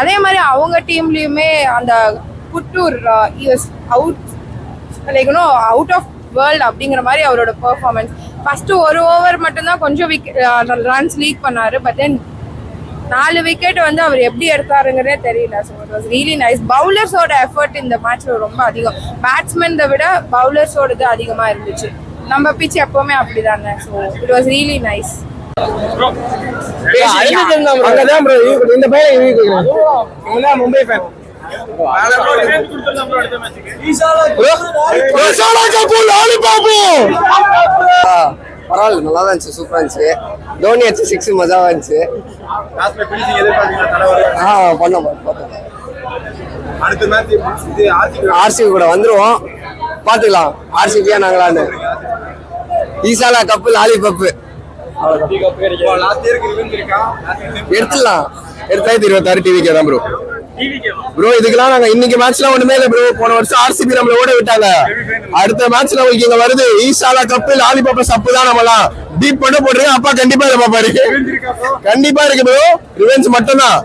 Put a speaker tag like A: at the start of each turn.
A: அதே மாதிரி அவங்க டீம்லயுமே அந்த Kuttur is out like out of world அப்படிங்கிற மாதிரி அவரோட பெர்ஃபார்மன்ஸ் ஃபர்ஸ்ட் ஒரு ஓவர் மட்டும்தான் கொஞ்சம் ரன்ஸ் லீக் பண்ணாரு. பட் தென் நாலு விக்கெட் வந்து அவர் எப்படி எடுத்தாருங்கிறதே தெரியல. So it was really nice பவுலர்ஸோட effort இந்த மேட்ச்ல ரொம்ப அதிகம். பேட்ஸ்மேன் விட பவுலர்ஸோடது அதிகமா இருந்துச்சு. நம்ம பிச் எப்பவுமே அப்படிதானே. So it was really nice
B: அங்கதான் bro இந்த பையன் இவன் மும்பை ஃபேன்
C: பரவாயில்ல நல்லா தான் இருந்துச்சு சூப்பரா இருந்துச்சு. தோனி அடிச்சு சிக்ஸ் மஜாவா இருந்துச்சு. ஆ பண்ணோம் பார்த்தோம்
B: அடுத்த மேட்ச் இது ஆர்சிபி
C: ஆர்சிபி கூட வந்துருவோம். பாத்துக்கலாம் ஆர்சிபியா நாங்களான்னு. ஈசாலா கப்பு
B: லாலிபப்பு
C: எடுத்துடலாம். எடுத்தாயிரத்தி இருபத்தாறு டிவிக்கே தான் ப்ரோ ப்ரோ இதுக்கெல்லாம் நாங்க இன்னைக்கு மேட்ச்ல ஒண்ணுமே இல்ல ப்ரோ போன வருஷம் ஆர்சிபி நம்மள ஓட விட்டாங்க. அடுத்த மேட்ச்ல உங்களுக்கு இங்க வருது. ஈசாலா கப்பு லாலி பப்பு சப்பு தான் நம்மலாம். டீப் பண்ண போடுறீங்க அப்பா கண்டிப்பா இதை பாப்பாரு கண்டிப்பா இருக்கு ப்ரோ ரிவெஞ்ச் மட்டும் தான்